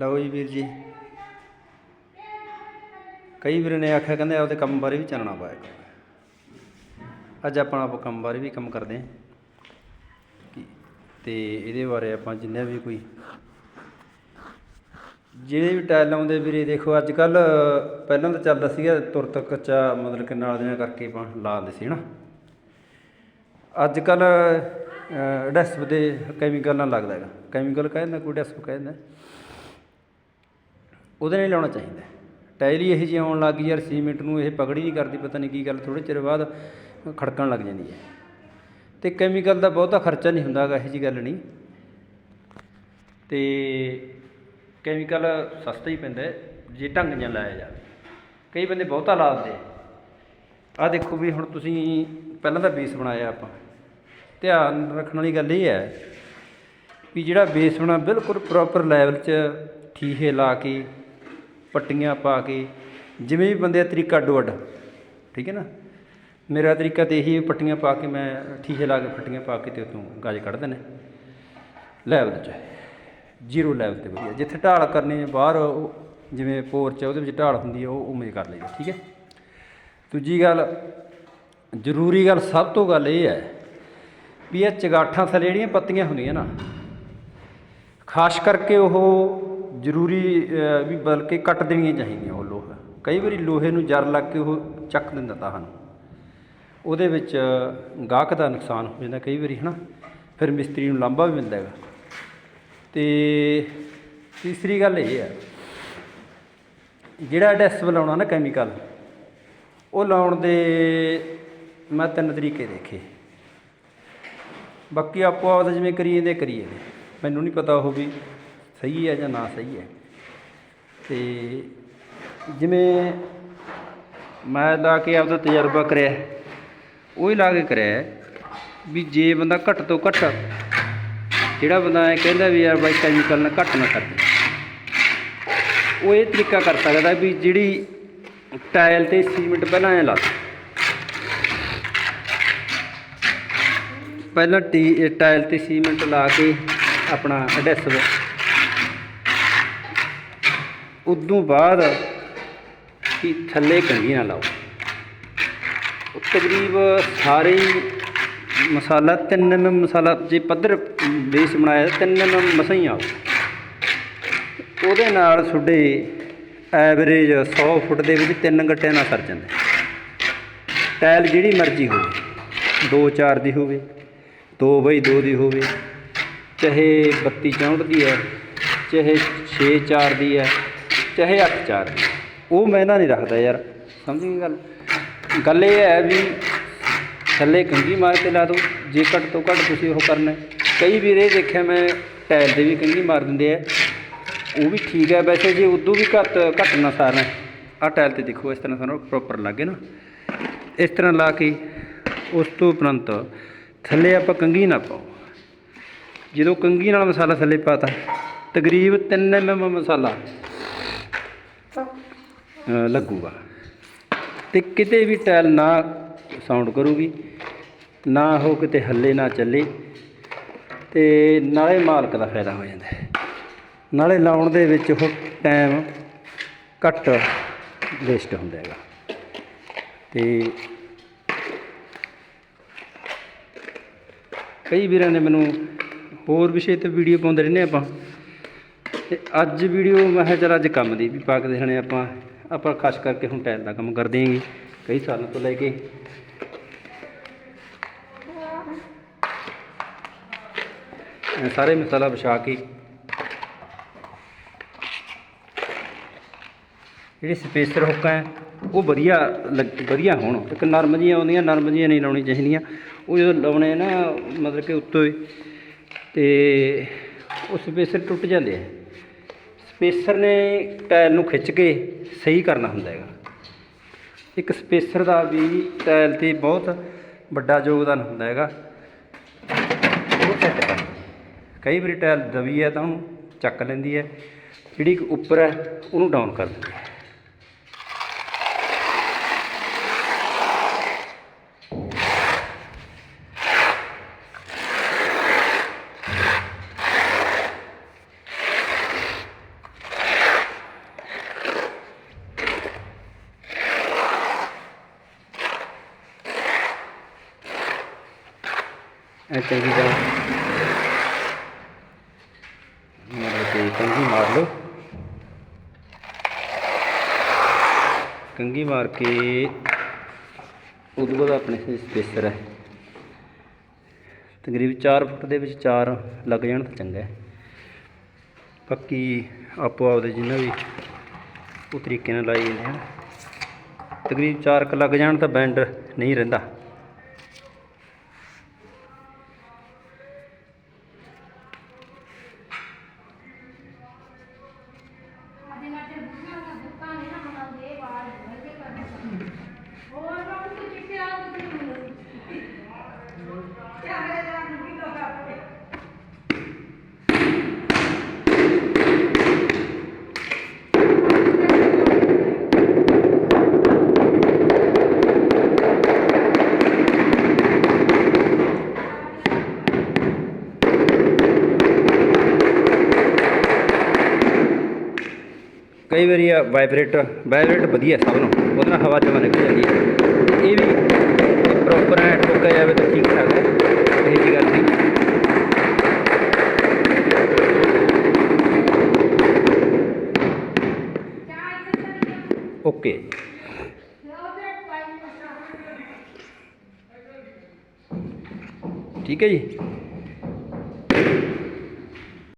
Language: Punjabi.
ਲਓ ਜੀ ਵੀਰ ਜੀ। ਕਈ ਵੀਰ ਨੇ ਆਖਿਆ, ਕਹਿੰਦੇ ਆਪਦੇ ਕੰਮ ਬਾਰੇ ਵੀ ਚਾਨਣਾ ਪਾਇਆ ਕਰੋ। ਅੱਜ ਆਪਾਂ ਆਪ ਕੰਮ ਬਾਰੇ ਵੀ ਕੰਮ ਕਰਦੇ ਹਾਂ। ਤੇ ਇਹਦੇ ਬਾਰੇ ਆਪਾਂ ਜਿੰਨੇ ਵੀ ਕੋਈ ਜਿਹੜੇ ਵੀ ਟਾਇਲ ਲਾਉਂਦੇ ਵੀਰੇ ਦੇਖੋ ਅੱਜ ਕੱਲ ਪਹਿਲਾਂ ਤਾਂ ਚੱਲਦਾ ਸੀਗਾ ਤੁਰਤ ਕੱਚਾ, ਮਤਲਬ ਕਿ ਨਾਲ ਦੀਆਂ ਕਰਕੇ ਆਪਾਂ ਲਾਉਂਦੇ ਸੀ, ਹਨਾ। ਅੱਜ ਕੱਲ ਡੈਸਪ ਦੇ ਕੈਮੀਕਲ ਨਾਲ ਲੱਗਦਾ ਹੈਗਾ। ਕੈਮੀਕਲ ਕਹਿੰਦਾ ਕੋਈ ਡੈਸਪ ਕਹਿੰਦਾ ਉਹਦੇ ਨਾਲ ਹੀ ਲਾਉਣਾ ਚਾਹੀਦਾ। ਟਾਇਲ ਹੀ ਇਹ ਜਿਹੀ ਆਉਣ ਲੱਗ ਗਈ ਯਾਰ, ਸੀਮੈਂਟ ਨੂੰ ਇਹ ਪਕੜ ਹੀ ਨਹੀਂ ਕਰਦੀ, ਪਤਾ ਨਹੀਂ ਕੀ ਗੱਲ ਥੋੜੇ ਚਿਰ ਬਾਅਦ ਖੜਕਣ ਲੱਗ ਜਾਂਦੀ ਹੈ। ਤੇ ਕੈਮੀਕਲ ਦਾ ਬਹੁਤਾ ਖਰਚਾ ਨਹੀਂ ਹੁੰਦਾ ਹੈਗਾ, ਇਹੋ ਜਿਹੀ ਗੱਲ ਨਹੀਂ। ਤੇ ਕੈਮੀਕਲ ਸਸਤਾ ਹੀ ਪੈਂਦਾ ਜੇ ਢੰਗ ਨਾਲ ਲਾਇਆ ਜਾਵੇ। ਕਈ ਬੰਦੇ ਬਹੁਤਾ ਲਾ ਦਿੰਦੇ ਆ। ਦੇਖੋ ਵੀ ਹੁਣ ਤੁਸੀਂ ਪਹਿਲਾਂ ਤਾਂ ਬੇਸ ਬਣਾਇਆ ਆਪਾਂ। ਧਿਆਨ ਰੱਖਣ ਵਾਲੀ ਗੱਲ ਇਹ ਹੈ ਵੀ ਜਿਹੜਾ ਬੇਸ ਬਣਾ, ਬਿਲਕੁਲ ਪ੍ਰੋਪਰ ਲੈਵਲ 'ਚ ਠੀਹੇ ਲਾ ਕੇ ਪੱਟੀਆਂ ਪਾ ਕੇ, ਜਿਵੇਂ ਵੀ ਬੰਦੇ ਦਾ ਤਰੀਕਾ ਅੱਡੋ ਅੱਡ ਠੀਕ ਹੈ ਨਾ? ਮੇਰਾ ਤਰੀਕਾ ਤੇ ਇਹੀ ਪੱਟੀਆਂ ਪਾ ਕੇ ਮੈਂ ਠੀਹੇ ਲਾ ਕੇ ਪੱਟੀਆਂ ਪਾ ਕੇ ਤੇ ਉਤੋਂ ਗਾਜ ਕੱਢਦੇ ਨੇ ਲੈਵਲ 'ਚ ਜ਼ੀਰੋ ਲੈਵਲ ਤੇ ਵਧੀਆ। ਜਿੱਥੇ ਢਾਲ ਕਰਨੀ ਬਾਹਰ ਉਹ ਜਿਵੇਂ ਪੋਰਚ ਹੈ, ਉਹਦੇ ਵਿੱਚ ਢਾਲ ਹੁੰਦੀ ਹੈ, ਉਹ ਉਵੇਂ ਕਰ ਲਈਏ ਠੀਕ ਹੈ? ਦੂਜੀ ਗੱਲ, ਜ਼ਰੂਰੀ ਗੱਲ ਸਭ ਤੋਂ ਗੱਲ ਇਹ ਹੈ ਵੀ ਇਹ ਚਗਾਠਾਂ ਥੱਲੇ ਜਿਹੜੀਆਂ ਪੱਤੀਆਂ ਹੁੰਦੀਆਂ ਨਾ, ਖਾਸ ਕਰਕੇ ਉਹ ਜ਼ਰੂਰੀ ਵੀ ਬਲਕਿ ਕੱਟ ਦੇਣੀਆਂ ਚਾਹੀਦੀਆਂ ਉਹ ਲੋਹਾ। ਕਈ ਵਾਰੀ ਲੋਹੇ ਨੂੰ ਜਰ ਲੱਗ ਕੇ ਉਹ ਚੱਕ ਦਿੰਦਾ ਤਾਂ ਹਨ ਉਹਦੇ ਵਿੱਚ ਗਾਹਕ ਦਾ ਨੁਕਸਾਨ ਹੋ ਜਾਂਦਾ ਕਈ ਵਾਰੀ, ਹਨਾ? ਫਿਰ ਮਿਸਤਰੀ ਨੂੰ ਲਾਂਭਾ ਵੀ ਮਿਲਦਾ ਹੈਗਾ। ਤੇ ਤੀਸਰੀ ਗੱਲ ਇਹ ਹੈ, ਜਿਹੜਾ ਡੈਸਪ ਲਾਉਣਾ ਨਾ ਕੈਮੀਕਲ ਉਹ ਲਾਉਣ ਦੇ ਮੈਂ ਤਿੰਨ ਤਰੀਕੇ ਦੇਖੇ। ਬਾਕੀ ਆਪੋ ਆਪਦਾ ਜਿਵੇਂ ਕਰੀਏ ਦੇ ਕਰੀਏ। ਮੈਨੂੰ ਨਹੀਂ ਪਤਾ ਉਹ ਵੀ ਸਹੀ ਹੈ ਜਾਂ ਨਾ ਸਹੀ ਹੈ? ਤੇ ਜਿਵੇਂ ਮੈਂ ਲਾ ਕੇ ਆਪਦਾ ਤਜਰਬਾ ਕਰਿਆ, ਉਹ ਹੀ ਲਾ ਕੇ ਕਰਿਆ ਵੀ ਜੇ ਬੰਦਾ ਘੱਟ ਤੋਂ ਘੱਟ ਜਿਹੜਾ ਬੰਦਾ ਇਹ ਕਹਿੰਦਾ ਵੀ ਯਾਰ ਬਾਈ ਕੈਮੀਕਲ ਨਾਲ ਘੱਟ ਨਾ ਕਰਦੇ ਉਹ ਇਹ ਤਰੀਕਾ ਕਰ ਸਕਦਾ ਵੀ ਜਿਹੜੀ ਟਾਇਲ ਤੇ ਸੀਮੈਂਟ ਪਹਿਲਾਂ ਐ ਲਾ ਪਹਿਲਾਂ ਟੀ, ਟਾਇਲ ਤੇ ਸੀਮੈਂਟ ਲਾ ਕੇ ਆਪਣਾ ਅਡੈਸਿਵ ਉਦੋਂ ਬਾਅਦ ਕਿ ਥੱਲੇ ਕੰਗੀ ਨਾ ਲਾਓ। ਤਕਰੀਬ ਸਾਰੇ ਮਸਾਲਾ 3 mm ਮਸਾਲਾ, ਜੇ ਪੱਧਰ ਬੇਸ ਬਣਾਇਆ 3 mm ਮਸਾਂ ਹੀ ਆਓ। ਉਹਦੇ ਨਾਲ ਤੁਹਾਡੇ ਐਵਰੇਜ 100 ਫੁੱਟ ਦੇ ਵਿੱਚ ਤਿੰਨ ਗੱਟਿਆਂ ਨਾਲ ਸਰ ਜਾਂਦਾ। ਟਾਇਲ ਜਿਹੜੀ ਮਰਜ਼ੀ ਹੋਵੇ 2 4 ਦੀ ਹੋਵੇ 2 ਬਾਈ 2 ਦੀ ਹੋਵੇ, ਚਾਹੇ 32 64 ਦੀ ਹੈ, ਚਾਹੇ 6 4 ਦੀ ਹੈ ਚਾਹੇ 8 4 ਉਹ ਮੈਨਾਂ ਨਹੀਂ ਰੱਖਦਾ ਯਾਰ, ਸਮਝ ਗਏ ਗੱਲ? ਗੱਲ ਇਹ ਹੈ ਵੀ ਥੱਲੇ ਕੰਗੀ ਮਾਰ ਕੇ ਲਾ ਦਿਓ, ਜੇ ਘੱਟ ਤੋਂ ਘੱਟ ਤੁਸੀਂ ਉਹ ਕਰਨਾ ਕਈ ਵੀਰ ਇਹ ਦੇਖਿਆ ਮੈਂ ਟਾਇਲ ਦੇ ਵੀ ਕੰਗੀ ਮਾਰ ਦਿੰਦੇ ਆ। ਉਹ ਵੀ ਠੀਕ ਹੈ, ਵੈਸੇ ਜੇ ਉਦੋਂ ਵੀ ਘੱਟ ਘੱਟ ਨਾ ਸਾਰਨਾ ਆ ਟਾਇਲ ਤੇ ਦੇਖੋ, ਇਸ ਤਰ੍ਹਾਂ ਸਾਨੂੰ ਪ੍ਰੋਪਰ ਲੱਗੇ ਨਾ। ਇਸ ਤਰ੍ਹਾਂ ਲਾ ਕੇ, ਉਸ ਤੋਂ ਉਪਰੰਤ ਥੱਲੇ ਆਪਾਂ ਕੰਗੀ ਨਾ ਪਾਓ। ਜਦੋਂ ਕੰਗੀ ਨਾਲ ਮਸਾਲਾ ਥੱਲੇ ਪਾਤਾ, ਤਕਰੀਬ 3 mm ਮਸਾਲਾ ਲੱਗੂਗਾ। ਤੇ ਕਿਤੇ ਵੀ ਟਾਇਲ ਨਾ ਸਾਊਂਡ ਕਰੂਗੀ, ਨਾ ਉਹ ਕਿਤੇ ਹੱਲੇ ਨਾ ਚੱਲੇ, ਤੇ ਨਾਲੇ ਮਾਲਕ ਦਾ ਫਾਇਦਾ ਹੋ ਜਾਂਦਾ। ਨਾਲੇ ਲਾਉਣ ਦੇ ਵਿੱਚ ਉਹ ਟਾਈਮ ਘੱਟ ਵੇਸਟ ਹੁੰਦਾ ਹੈਗਾ। ਤੇ ਕਈ ਵੀਰਾਂ ਨੇ ਮੈਨੂੰ ਹੋਰ ਵਿਸ਼ੇ ਤੇ ਵੀਡੀਓ ਪਾਉਂਦੇ ਰਹਿੰਦੇ ਆਪਾਂ। ਤੇ ਅੱਜ ਵੀਡੀਓ ਮੈਂ ਕਿਹਾ ਚੱਲ ਅੱਜ ਕੰਮ ਦੀ ਵੀ ਪਾ ਕੇ ਦੇਖਣੇ ਆਪਾਂ। ਆਪਾਂ ਖਾਸ ਕਰਕੇ ਹੁਣ ਟਾਇਲ ਦਾ ਕੰਮ ਕਰਦੇ ਆਂਗੇ ਕਈ ਸਾਲਾਂ ਤੋਂ ਲੈ ਕੇ। ਸਾਰੇ ਮਸਾਲਾ ਵਿਛਾ ਕੇ। ਜਿਹੜੇ ਸਪੇਸਰ ਹੁੱਕਾਂ ਹੈ, ਉਹ ਵਧੀਆ ਲੱਗ- ਵਧੀਆ ਹੋਣ। ਇੱਕ ਨਰਮ ਜਿਹੀਆਂ ਆਉਂਦੀਆਂ, ਨਰਮ ਜੀਆਂ ਨਹੀਂ ਲਾਉਣੀ ਚਾਹੀਦੀਆਂ। ਉਹ ਜਦੋਂ ਲਾਉਣੇ ਨਾ, ਮਤਲਬ ਕਿ ਉੱਤੋਂ ਹੀ, ਤੇ ਉਹ ਸਪੇਸਰ ਟੁੱਟ ਜਾਂਦੇ ਆ। ਸਪੇਸਰ ਨੇ ਟਾਇਲ ਨੂੰ ਖਿੱਚ ਕੇ ਸਹੀ ਕਰਨਾ ਹੁੰਦਾ ਹੈਗਾ। ਇੱਕ ਸਪੇਸਰ ਦਾ ਵੀ ਟਾਇਲ ਤੇ ਬਹੁਤ ਵੱਡਾ ਯੋਗਦਾਨ ਹੁੰਦਾ ਹੈਗਾ। ਉਹ ਸੈੱਟ ਕਰ ਕਈ ਵਾਰੀ ਟਾਇਲ ਦਬੀ ਹੈ ਤਾਂ ਉਹਨੂੰ ਚੱਕ ਲੈਂਦੀ ਹੈ। ਜਿਹੜੀ ਕਿ ਉੱਪਰ ਹੈ, ਉਹਨੂੰ ਡਾਊਨ ਕਰ ਦਿੰਦੀ ਹੈ। ਐ ਚੰਗੀ ਤਰ੍ਹਾਂ ਮਤਲਬ ਕਿ ਕੰਗੀ ਮਾਰ ਲਓ। ਕੰਗੀ ਮਾਰ ਕੇ ਉਦੋਂ ਬਾਅਦ ਆਪਣੇ ਸਪੇਸਰ ਹੈ। ਤਕਰੀਬ 4 ਫੁੱਟ ਦੇ ਵਿੱਚ 4 ਲੱਗ ਜਾਣ ਤਾਂ ਚੰਗਾ ਹੈ। ਬਾਕੀ ਆਪੋ ਆਪਦੇ ਜਿੰਨਾ ਵੀ ਉਹ ਤਰੀਕੇ ਨਾਲ ਲਾਈ ਜਾਂਦੇ ਹਨ। ਤਕਰੀਬ 4 ਕ ਲੱਗ ਜਾਣ ਤਾਂ ਬੈਂਡ ਨਹੀਂ ਰਹਿੰਦਾ। ਕਈ ਵਾਰੀ ਆ ਵਾਈਬ੍ਰੇਟ ਵਾਈਬ੍ਰੇਟ ਵਧੀਆ ਸਭ ਨੂੰ ਉਹਦੇ ਨਾਲ ਹਵਾ ਜਮਾ ਨਿਕਲ ਜਾਂਦੀ ਹੈ ਤੇ ਇਹ ਵੀ ਪ੍ਰੋਪਰ ਹੈ ਠੋਕਿਆ ਜਾਵੇ ਤਾਂ ਠੀਕ ਠਾਕ ਹੈ ਇਹ ਜੀ ਗੱਲ ਨਹੀਂ ਓਕੇ ਠੀਕ ਹੈ ਜੀ